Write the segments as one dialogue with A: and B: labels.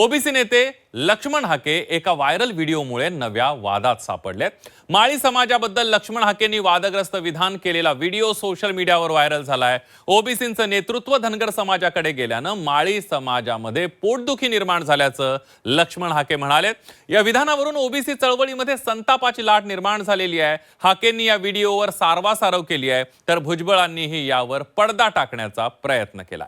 A: OBC नेते लक्ष्मण हाके एका viral व्हिडिओमुळे नव्या वादात सापडलेत. माळी समाजाबद्दल लक्ष्मण हाकेंनी वादग्रस्त विधान केलेला व्हिडिओ सोशल मीडियावर व्हायरल झालाय. ओबीसींचं नेतृत्व धनगर समाजाकडे गेल्यानं माळी समाजामध्ये पोटदुखी निर्माण झाल्याचं लक्ष्मण हाके म्हणाले. या विधानावरून ओबीसी चळवळीमध्ये संतापाची लाट निर्माण झालेली आहे. हाकेंनी या व्हिडिओवर सारवासारव केली आहे. तर भुजबळांनीही यावर पडदा टाकण्याचा प्रयत्न केला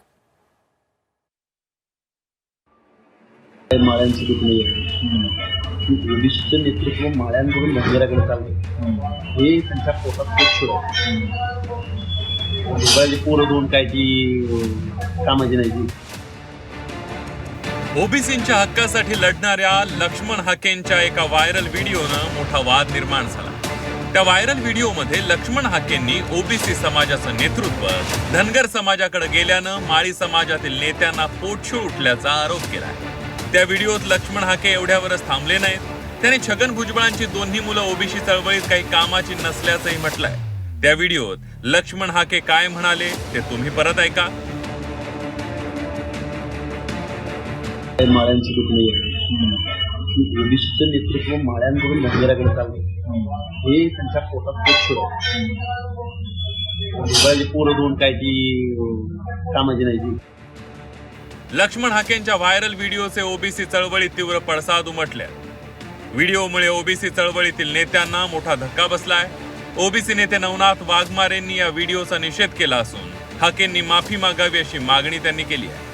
B: माळ्यांची दुखणी आहे ओबीसीचं नेतृत्व माळ्यांकडून धनगराकडे चालले हे त्यांच्या पोटात खूप सुरू आहे. पोरं दोन काय ती कामाची नाही ती.
A: ओबीसींच्या हक्कासाठी लढणाऱ्या लक्ष्मण हाकेंच्या एका व्हायरल व्हिडिओनं मोठा वाद निर्माण झाला. त्या व्हायरल व्हिडिओमध्ये लक्ष्मण हाकेंनी ओबीसी समाजाचं नेतृत्व धनगर समाजाकडे गेल्यानं माळी समाजातील नेत्यांना पोटशूळ उठल्याचा आरोप केला आहे. त्या व्हिडिओत लक्ष्मण हाके एवढ्यावरच थांबले नाहीत. त्याने छगन भुजबळांची दोन्ही मुलं ओबीसी चळवळीत काही कामाची नसल्याचंही म्हटलंय. त्या व्हिडिओत लक्ष्मण हाके काय म्हणाले ते तुम्ही परत ऐका.
B: माळ्यांची कुठली ओबीसीचं नेतृत्व माळ्यांकडून धनगराकडे चाललंय. हे त्यांच्या पोटात खूप पोरं दोन काय ती कामाची नाही ती.
A: लक्ष्मण हाकेंच्या व्हायरल व्हिडिओचे ओबीसी चळवळीत तीव्र पडसाद उमटल्या व्हिडिओमुळे ओबीसी चळवळीतील नेत्यांना मोठा धक्का बसलाय. ओबीसी नेते नवनाथ वाघमारेंनी या व्हिडिओचा निषेध केला असून हाकेंनी माफी मागावी अशी मागणी त्यांनी केली आहे.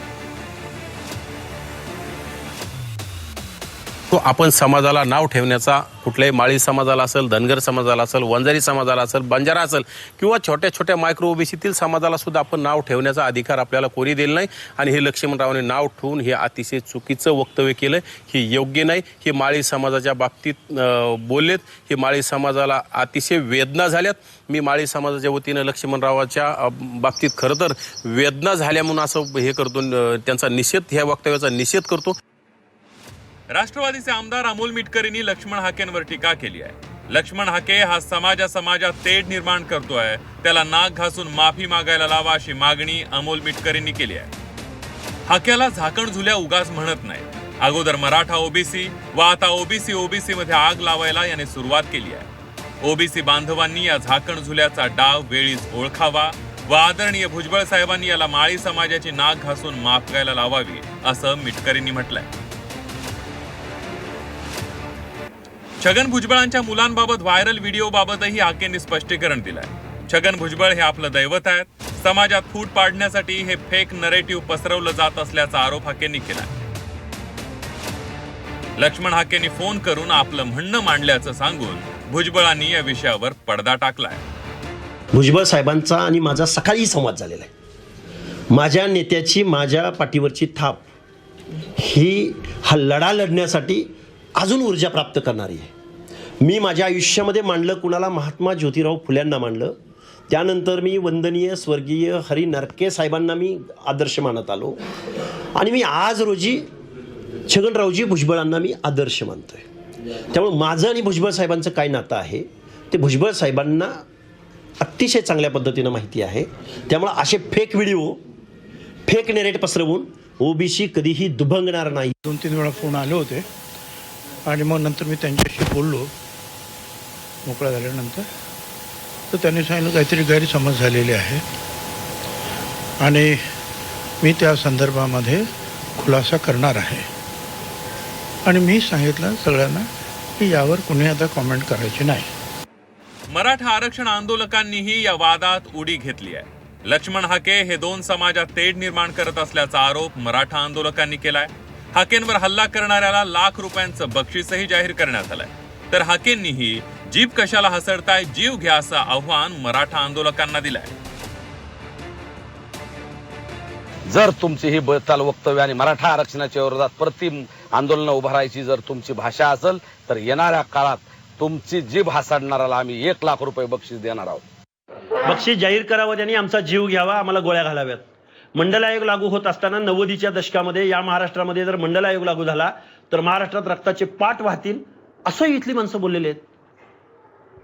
C: तो आपण समाजाला नाव ठेवण्याचा कुठल्याही माळी समाजाला असेल धनगर समाजाला असेल वंजारी समाजाला असेल बंजारा असेल किंवा छोट्या छोट्या मायक्रो ओबीसीतील समाजाला सुद्धा आपण नाव ठेवण्याचा अधिकार आपल्याला कोणी दिला नाही. आणि हे लक्ष्मणरावाने नाव ठेवून हे अतिशय चुकीचं वक्तव्य केलं हे योग्य नाही. हे माळी समाजाच्या बाबतीत बोललेत. हे माळी समाजाला अतिशय वेदना झाल्यात. मी माळी समाजाच्या वतीनं लक्ष्मणरावाच्या बाबतीत खरं तर वेदना झाल्या म्हणून असं हे करतो त्यांचा निषेध ह्या वक्तव्याचा निषेध करतो.
A: राष्ट्रवादीचे आमदार अमोल मिटकरींनी लक्ष्मण हाकेंवर टीका केली आहे. लक्ष्मण हाके हा समाजा समाजात तेढ निर्माण करतोय. त्याला नाक घासून माफी मागायला लावा अशी मागणी अमोल मिटकरींनी केली आहे. हाक्याला झाकण झुल्या उगाच म्हणत नाही. अगोदर मराठा ओबीसी व आता ओबीसी ओबीसी मध्ये आग लावायला याने सुरुवात केली आहे. ओबीसी बांधवांनी या झाकण झुल्याचा डाव वेळीच ओळखावा व आदरणीय भुजबळ साहेबांनी याला माळी समाजाची नाक घासून माफ करायला लावावी असं मिटकरींनी म्हटलंय. छगन भुजबळांच्या मुलांबाबत व्हायरल व्हिडिओ बाबतही स्पष्टीकरण स्पष्टीकरण दिलंय. छगन भुजबळ हे आपलं दैवत आहेत. समाजात फूट पाडण्यासाठी हे फेक नरेटिव्ह पसरवलं जात असल्याचा आरोप हाकेंनी केलाय. लक्ष्मण हाकेंनी फोन करून आपलं म्हणणं मांडल्याचं सांगून भुजबळांनी या विषयावर पडदा टाकलाय.
D: भुजबळ साहेबांचा आणि माझा सकाळी संवाद झालेला आहे. माझ्या नेत्याची माझ्या पाठीवरची थाप ही हा लढा लढण्यासाठी अजून ऊर्जा प्राप्त करणारी आहे. मी माझ्या आयुष्यामध्ये मांडलं कुणाला? महात्मा ज्योतिराव फुल्यांना मांडलं. त्यानंतर मी वंदनीय स्वर्गीय हरी नरके साहेबांना मी आदर्श मानत आलो. आणि मी आज रोजी छगनरावजी भुजबळांना मी आदर्श मानतोय. त्यामुळे माझं आणि भुजबळ साहेबांचं काय नातं आहे? ते भुजबळ साहेबांना अतिशय चांगल्या पद्धतीनं माहिती आहे. त्यामुळं असे फेक व्हिडिओ फेक नेरेट पसरवून ओबीसी कधीही दुभंगणार नाही.
E: दोन तीन वेळा फोन आले होते. आणि मग नंतर मी त्यांच्याशी बोललो. मोकळा झाल्यानंतर. तर त्यांनी सांगितलं काहीतरी गैरसमज झालेले आहे आणि मी त्या संदर्भामध्ये खुलासा करणार आहे. आणि मी सांगितलं सगळ्यांना की यावर कुणी आता कॉमेंट करायची नाही.
A: मराठा आरक्षण आंदोलकांनीही या वादात उडी घेतली आहे. लक्ष्मण हाके हे दोन समाजात तेढ निर्माण करत असल्याचा आरोप मराठा आंदोलकांनी केलाय. हाकेंवर हल्ला करणाऱ्याला लाख रुपयांचं बक्षीसही जाहीर करण्यात आलंय. तर हाकेंनीही जीप कशाला हसडताय जीव घ्या असं आव्हान मराठा आंदोलकांना दिलंय.
F: जर तुमची ही बचाल वक्तव्य आणि मराठा आरक्षणाच्या विरोधात प्रतिम आंदोलन उभारायची जर तुमची भाषा असेल तर येणाऱ्या काळात तुमची जीभ हासाडणाऱ्याला आम्ही एक लाख रुपये बक्षीस देणार आहोत.
D: बक्षीस जाहीर करावं त्यांनी आमचा जीव घ्यावा आम्हाला गोळ्या घालाव्यात. मंडल आयोग लागू होत असताना नव्वदीच्या दशकामध्ये या महाराष्ट्रामध्ये जर मंडल आयोग लागू झाला तर महाराष्ट्रात रक्ताचे पाठ वाहतील असं इथली माणसं बोललेले आहेत.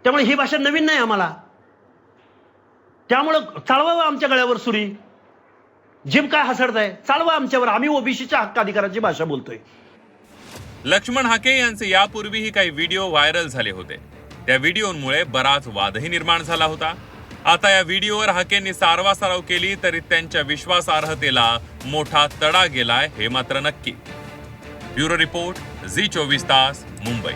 D: त्यामुळे ही भाषा नवीन नाही आम्हाला. त्यामुळं चालवावं आमच्या गळ्यावर सुरी. जिम काय हसडताय? चालवा आमच्यावर. आम्ही ओबीसीच्या हक्क अधिकाराची भाषा बोलतोय.
A: लक्ष्मण हाके यांचे यापूर्वीही काही व्हिडिओ व्हायरल झाले होते. त्या व्हिडिओमुळे बराच वादही निर्माण झाला होता. आता या व्हिडिओवर हाकेंनी सारवासारव केली तरी त्यांच्या विश्वासार्हतेला मोठा तडा गेलाय हे मात्र नक्की. ब्युरो रिपोर्ट झी चोवीस तास मुंबई.